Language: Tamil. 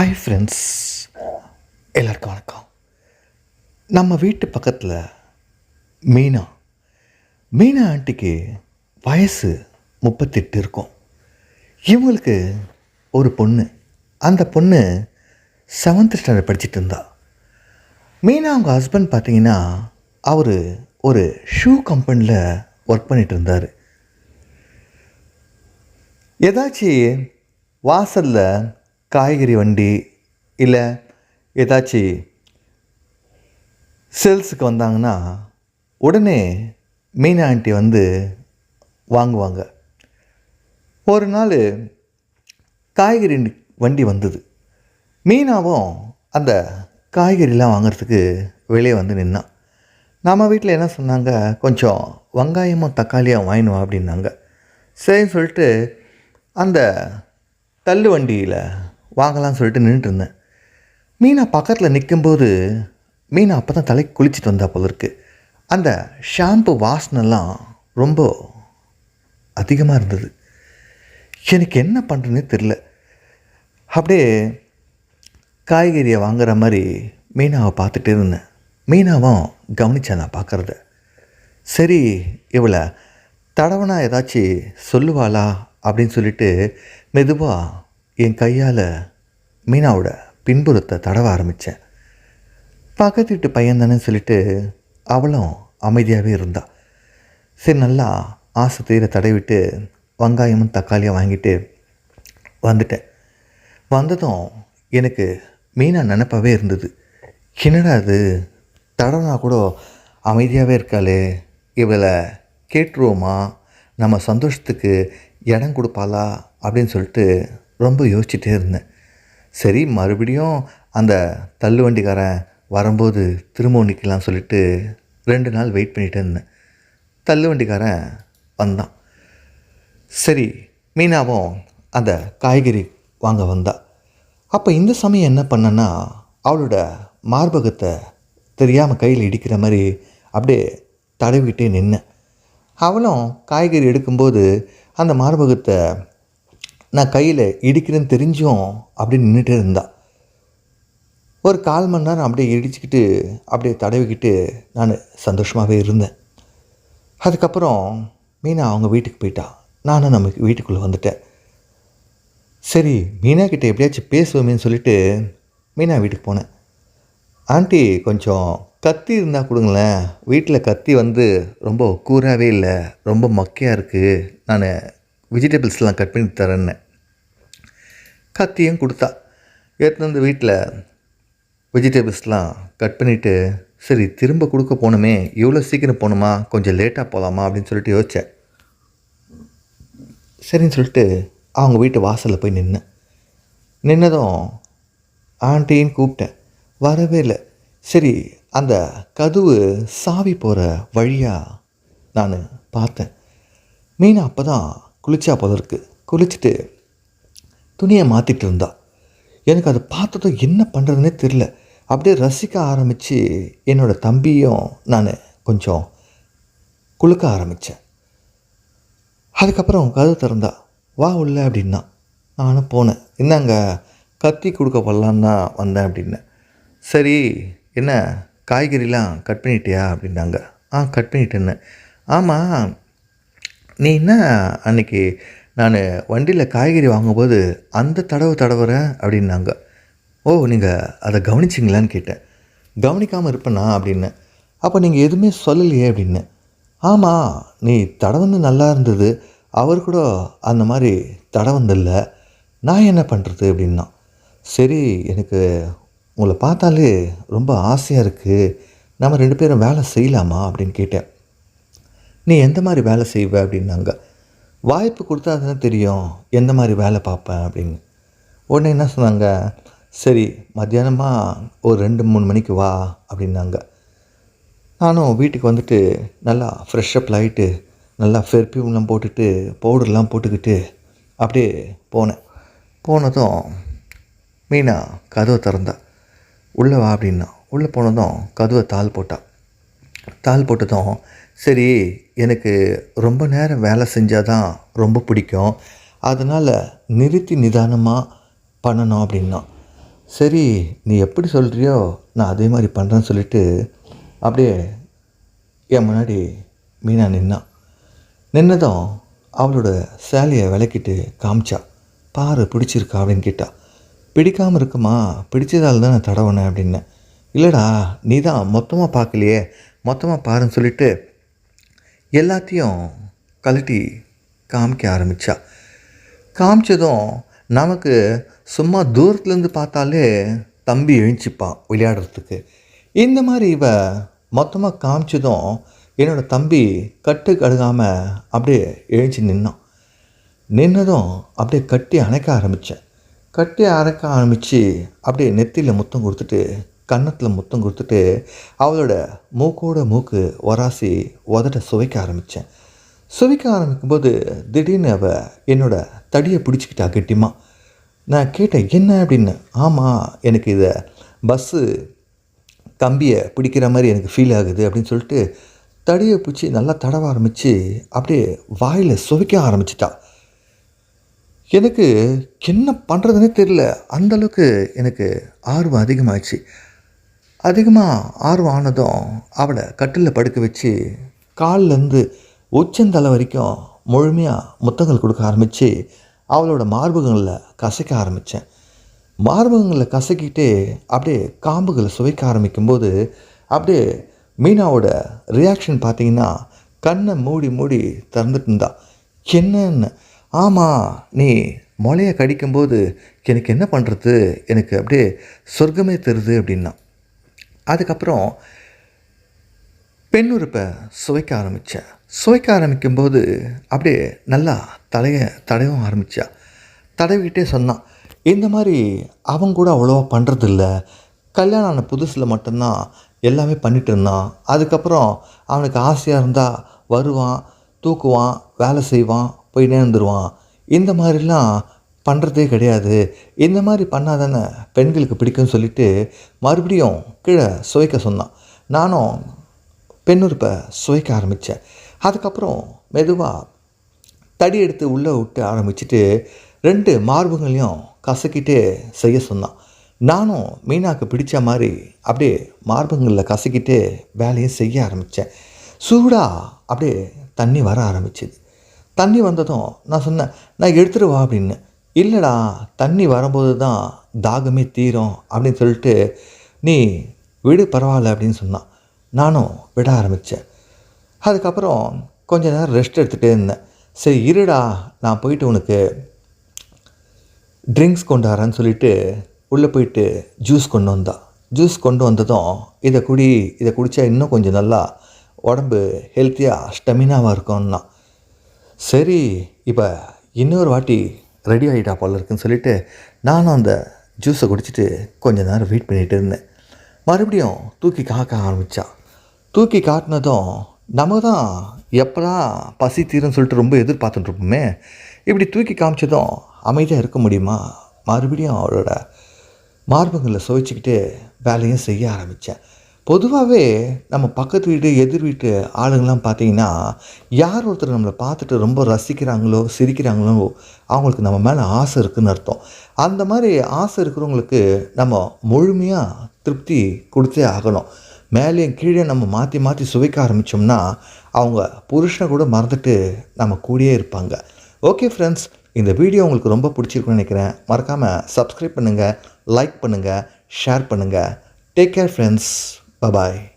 ஹாய் ஃப்ரெண்ட்ஸ் எல்லாருக்கும் வணக்கம். நம்ம வீட்டு பக்கத்தில் மீனா. மீனா ஆண்டிக்கு வயசு முப்பத்தெட்டு இருக்கும். இவங்களுக்கு ஒரு பொண்ணு. அந்த பொண்ணு செவன்த் ஸ்டாண்டர்ட் படிச்சுட்டு இருந்தா. மீனா அவங்க ஹஸ்பண்ட் பார்த்தீங்கன்னா அவர் ஒரு ஷூ கம்பெனியில் ஒர்க் பண்ணிகிட்டு இருந்தார். ஏதாச்சும் வாசலில் காய்கறி வண்டி இல்லை ஏதாச்சும் சேல்ஸுக்கு வந்தாங்கன்னா உடனே மீனா ஆண்டி வந்து வாங்குவாங்க. ஒரு நாள் காய்கறி வண்டி வந்தது. மீனாவும் அந்த காய்கறிலாம் வாங்குறதுக்கு வெளியே வந்து நின்னான். நம்ம வீட்டில் என்ன சொன்னாங்க? கொஞ்சம் வெங்காயமும் தக்காளியும் வாங்கினு அப்படின்னாங்க. சரின்னு சொல்லிட்டு அந்த தள்ளு வண்டியில் வாங்கலாம்னு சொல்லிட்டு நின்றுட்டு இருந்தேன் மீனா பக்கத்தில் நிற்கும்போது மீனா அப்போ தான் தலைக்கு குளிச்சுட்டு வந்தா போல இருக்கு. அந்த ஷாம்பு வாசனைலாம் ரொம்ப அதிகமாக இருந்தது. எனக்கு என்ன பண்ணுறதுனே தெரில அப்படியே காய்கறியை வாங்குற மாதிரி மீனாவை பார்த்துட்டே இருந்தேன். மீனாவும் கவனிச்சேன் நான் பார்க்குறத. சரி இவளை தடவனா ஏதாச்சும் சொல்லுவாளா அப்படின்னு சொல்லிட்டு மெதுவாக என் கையால் மீனாவோட பின்புறத்தை தடவ ஆரம்பித்தேன் பக்கத்து வீட்டு பையன் தானே சொல்லிட்டு அவளும் அமைதியாகவே இருந்தா. சரி நல்லா ஆசை தீர தடவிட்டு வெங்காயமும் தக்காளியும் வாங்கிட்டு வந்துட்டேன். வந்ததும் எனக்கு மீனா நினப்பாகவே இருந்தது. என்னடா அது தடவைனா கூட அமைதியாகவே இருக்காளே. இவளை கேட்டுருவோமா? நம்ம சந்தோஷத்துக்கு இடம் கொடுப்பாளா? அப்படின்னு சொல்லிட்டு ரொம்ப யோசிச்சுட்டே இருந்தேன். சரி மறுபடியும் அந்த தள்ளு வண்டிக்காரன் வரும்போது திரும்பவும் நிற்கலாம் சொல்லிட்டு ரெண்டு நாள் வெயிட் பண்ணிகிட்டே இருந்தேன். தள்ளு வண்டிக்காரன் வந்தான். சரி மீனாவும் அந்த காய்கறி வாங்க வந்தா. அப்போ இந்த சமயம் என்ன பண்ணேன்னா அவளோட மார்பகத்தை தெரியாமல் கையில் இடிக்கிற மாதிரி அப்படியே தடவிக்கிட்டே நின்னேன். அவளும் காய்கறி எடுக்கும்போது அந்த மார்பகத்தை நான் கையில் இடிக்கிறேன்னு தெரிஞ்சும் அப்படியே நின்றுட்டே இருந்தா. ஒரு கால் மணி நேரம் அப்படியே இடிச்சுக்கிட்டு அப்படியே தடவிக்கிட்டு நான் சந்தோஷமாகவே இருந்தேன். அதுக்கப்புறம் மீனா அவங்க வீட்டுக்கு போயிட்டா. நானும் நம்ம வீட்டுக்குள்ளே வந்துட்டேன். சரி மீனா கிட்ட எப்படியாச்சும் பேசுவோமேன்னு சொல்லிட்டு மீனா வீட்டுக்கு போனேன். ஆண்டி கொஞ்சம் கத்தி இருந்தால் கொடுங்களேன். வீட்டில் கத்தி வந்து ரொம்ப கூராகவே இல்லை ரொம்ப மொக்கையாக இருக்குது நான் வெஜிடபிள்ஸ்லாம் கட் பண்ணி தரேன்னு. கத்தியும் கொடுத்தா. எடுத்துன்னு வந்து வீட்டில் வெஜிடபிள்ஸ்லாம் கட் பண்ணிவிட்டு சரி திரும்ப கொடுக்க போகணுமே இவ்வளோ சீக்கிரம் போகணுமா கொஞ்சம் லேட்டாக போகலாமா அப்படின்னு சொல்லிட்டு யோசித்தேன் சரின்னு சொல்லிட்டு அவங்க வீட்டு வாசலில் போய் நின்னேன். நின்னதும் ஆண்டின்னு கூப்பிட்டேன். வரவே இல்லை. சரி அந்த கதவு சாவி போகிற வழியாக நான் பார்த்தேன். மீனா அப்போ தான் குளிச்சா போல இருக்குது குளிச்சுட்டு துணியை மாற்றிட்டு இருந்தா எனக்கு அதை பார்த்ததும் என்ன பண்ணுறதுனே தெரில அப்படியே ரசிக்க ஆரம்பித்து என்னோடய தம்பியும் நான் கொஞ்சம் குலுக்க ஆரம்பித்தேன் அதுக்கப்புறம் கதை திறந்தா வா உள்ள அப்படின்னா. நானும் போனேன். என்னங்க கத்தி கொடுக்க போடலான்னு தான் வந்தேன் அப்படின்னேன் சரி என்ன காய்கறிலாம் கட் பண்ணிட்டியா? அப்படின்னாங்க. ஆ கட் பண்ணிட்டேன்னு. ஆமாம் நீ என்ன அன்னைக்கு நான் வண்டியில் காய்கறி வாங்கும்போது அந்த தடவை தடவுறேன் அப்படின்னாங்க. ஓ நீங்கள் அதை கவனிச்சிங்களான்னு கேட்டேன். கவனிக்காமல் இருப்பேண்ணா அப்படின்னேன் அப்போ நீங்கள் எதுவுமே சொல்லலையே அப்படின்னேன் ஆமாம் நீ தடவந்து நல்லா இருந்தது. அவர் கூட அந்த மாதிரி தடவந்தில்ல நான் என்ன பண்ணுறது அப்படின்னா. சரி எனக்கு உங்களை பார்த்தாலே ரொம்ப ஆசையாக இருக்குது நம்ம ரெண்டு பேரும் வேலை செய்யலாமா அப்படின்னு கேட்டேன். நீ எந்த மாதிரி வேலை செய்வ அப்படின்னாங்க. வாய்ப்பு கொடுத்தா தானே தெரியும் எந்த மாதிரி வேலை பார்ப்பேன் அப்படின்னு. உடனே என்ன சொன்னாங்க சரி மத்தியானமாக ஒரு ரெண்டு மூணு மணிக்கு வா அப்படின்னாங்க. நானும் வீட்டுக்கு வந்துட்டு நல்லா ஃப்ரெஷ்ஷப் ஆகிட்டு நல்லா பெர்ஃப்யூம்லாம் போட்டுட்டு பவுடர்லாம் போட்டுக்கிட்டு அப்படியே போனேன். போனதும் மீனா கதவை திறந்தா. உள்ளே வா அப்படின்னா. உள்ளே போனதும் கதவை தாள் போட்டா. தாள் போட்டதும் சரி எனக்கு ரொம்ப நேரம் வேலை செஞ்சால் தான் ரொம்ப பிடிக்கும். அதனால் நிறுத்தி நிதானமாக பண்ணணும் அப்படின்னா. சரி நீ எப்படி சொல்கிறியோ நான் அதே மாதிரி பண்ணுறேன்னு சொல்லிட்டு அப்படியே என் முன்னாடி மீனா நின்னான் நின்னதும் அவளோட சேலையை விளக்கிட்டு காமிச்சா. பாரு பிடிச்சிருக்கா அப்படின்னு கேட்டா. பிடிக்காமல் இருக்குமா? பிடிச்சதால் தான் நான் தடவினேன் அப்படின்னேன் இல்லைடா நீ தான் மொத்தமாக பார்க்கலையே. மொத்தமாக பாருன்னு சொல்லிட்டு எல்லாத்தையும் கழட்டி காமிக்க ஆரம்பித்தா காமிச்சதும் நமக்கு சும்மா தூரத்துலேருந்து பார்த்தாலே தம்பி எழுந்திப்பான் விளையாடுறதுக்கு. இந்த மாதிரி இவ மொத்தமாக காமிச்சதும் என்னோடய தம்பி கட்டு கழுகாமல் அப்படியே எழுச்சி நின்னான். நின்னதும் அப்படியே கட்டி அணைக்க ஆரம்பித்தேன் கட்டி அரைக்க ஆரம்பித்து அப்படியே நெத்தியில் முத்தம் கொடுத்துட்டு கன்னத்தில் முத்தம் கொடுத்துட்டு அவளோட மூக்கோட மூக்கு வராசி உதட்ட சுவைக்க ஆரம்பித்தேன் சுவைக்க ஆரம்பிக்கும்போது திடீர்னு அவள் என்னோட தடியை பிடிச்சிக்கிட்டா கெட்டிமா. நான் கேட்டேன் என்ன அப்படின்னு? ஆமாம் எனக்கு இதை பஸ்ஸு கம்பியை பிடிக்கிற மாதிரி எனக்கு ஃபீல் ஆகுது அப்படின்னு சொல்லிட்டு தடியை பிடிச்சி நல்லா தடவ ஆரம்பித்து அப்படியே வாயில் சுவைக்க ஆரம்பிச்சிட்டா. எனக்கு என்ன பண்ணுறதுனே தெரில அந்தளவுக்கு எனக்கு ஆர்வம் அதிகமாகிடுச்சு அதிகமாக ஆர்வம் ஆனதும் அவளை கட்டிலில் படுக்க வச்சு கால்லேருந்து உச்சந்தலை வரைக்கும் முழுமையாக முத்தங்கள் கொடுக்க ஆரம்பித்து அவளோட மார்பகங்களில் கசைக்க ஆரம்பித்தேன் மார்பகங்களில் கசக்கிட்டு அப்படியே காம்புகளை சுவைக்க ஆரம்பிக்கும்போது அப்படியே மீனாவோட ரியாக்ஷன் பார்த்தீங்கன்னா கண்ணை மூடி மூடி திறந்துட்டு இருந்தா. என்னன்னு? ஆமாம் நீ முளைய கடிக்கும்போது எனக்கு என்ன பண்ணுறது எனக்கு அப்படியே சொர்க்கமே தருது அப்படின்னா. அதுக்கப்புறம் பெண் உறுப்பை சுவைக்க ஆரம்பித்தேன் சுவைக்க ஆரம்பிக்கும்போது அப்படியே நல்லா தலையை தடவும் ஆரம்பித்தா தடவிக்கிட்டே சொன்னான் இந்த மாதிரி அவங்க கூட அவ்வளோவா பண்ணுறதில்ல கல்யாணம் ஆன புதுசில் மட்டும்தான் எல்லாமே பண்ணிட்டு இருந்தான். அதுக்கப்புறம் அவனுக்கு ஆசையாக இருந்தால் வருவான் தூக்குவான் வேலை செய்வான் போய் நேர்ந்துருவான் இந்த மாதிரிலாம் பண்ணுறதே கிடையாது. இந்த மாதிரி பண்ணாதானே பெண்களுக்கு பிடிக்கும்னு சொல்லிட்டு மறுபடியும் கீழே சுவைக்க சொன்னான். நானும் பெண்ணுறுப்பை சுவைக்க ஆரம்பித்தேன். அதுக்கப்புறம் மெதுவாக தடி எடுத்து உள்ளே விட்டு ஆரம்பிச்சிட்டு ரெண்டு மார்புகளையும் கசக்கிட்டே செய்ய சொன்னான். நானும் மீனாக்கு பிடிச்ச மாதிரி அப்படியே மார்புங்களில் கசக்கிட்டு வேலையை செய்ய ஆரம்பித்தேன். சூடாக அப்படியே தண்ணி வர ஆரம்பிச்சிது. தண்ணி வந்ததும் நான் சொன்னேன் நான் எடுத்துட்டு வா அப்படின்னு. இல்லைடா தண்ணி வரும்போது தான் தாகமே தீரும் அப்படின்னு சொல்லிட்டு நீ விடு பரவாயில்ல அப்படின்னு சொன்னான். நானும் விட ஆரம்பித்தேன் அதுக்கப்புறம் கொஞ்ச நேரம் ரெஸ்ட் எடுத்துகிட்டே இருந்தேன். சரி இருடா நான் போயிட்டு உனக்கு ட்ரிங்க்ஸ் கொண்டு வரேன்னு சொல்லிட்டு உள்ளே போயிட்டு ஜூஸ் கொண்டு வந்தா. ஜூஸ் கொண்டு வந்ததும் இதை குடி இதை குடித்தா இன்னும் கொஞ்சம் நல்லா உடம்பு ஹெல்த்தியாக ஸ்டெமினாவாக இருக்கும்னா சரி இப்போ இன்னொரு வாட்டி ரெடி ஆகிட்டா போல இருக்குன்னு சொல்லிட்டு நானும் அந்த ஜூஸை குடிச்சிட்டு கொஞ்ச நேரம் வெயிட் பண்ணிகிட்டு இருந்தேன். மறுபடியும் தூக்கி காக்க ஆரம்பித்தா தூக்கி காட்டினதும் நம்ம தான் எப்படா பசி தீரும்னு சொல்லிட்டு ரொம்ப எதிர்பார்த்துட்டு இருப்போமே. இப்படி தூக்கி காமிச்சதும் அமைதியாக இருக்க முடியுமா? மறுபடியும் அவளோட மார்பங்களை சுவைச்சிக்கிட்டு வேலையும் செய்ய ஆரம்பித்தேன் பொதுவாகவே நம்ம பக்கத்து வீட்டு எதிர் வீட்டு ஆளுங்கள்லாம் பார்த்தீங்கன்னா யார் ஒருத்தர் நம்மளை பார்த்துட்டு ரொம்ப ரசிக்கிறாங்களோ சிரிக்கிறாங்களோ அவங்களுக்கு நம்ம மேலே ஆசை இருக்குதுன்னு அர்த்தம். அந்த மாதிரி ஆசை இருக்கிறவங்களுக்கு நம்ம முழுமையாக திருப்தி கொடுத்தே ஆகணும். மேலேயும் கீழே நம்ம மாற்றி மாற்றி சுவைக்க ஆரம்பித்தோம்னா அவங்க புருஷனை கூட மறந்துட்டு நம்ம கூடயே இருப்பாங்க. ஓகே ஃப்ரெண்ட்ஸ் இந்த வீடியோ உங்களுக்கு ரொம்ப பிடிச்சிருக்குன்னு நினைக்கிறேன். மறக்காமல் சப்ஸ்கிரைப் பண்ணுங்கள் லைக் பண்ணுங்கள் ஷேர் பண்ணுங்கள் take care friends. Bye bye.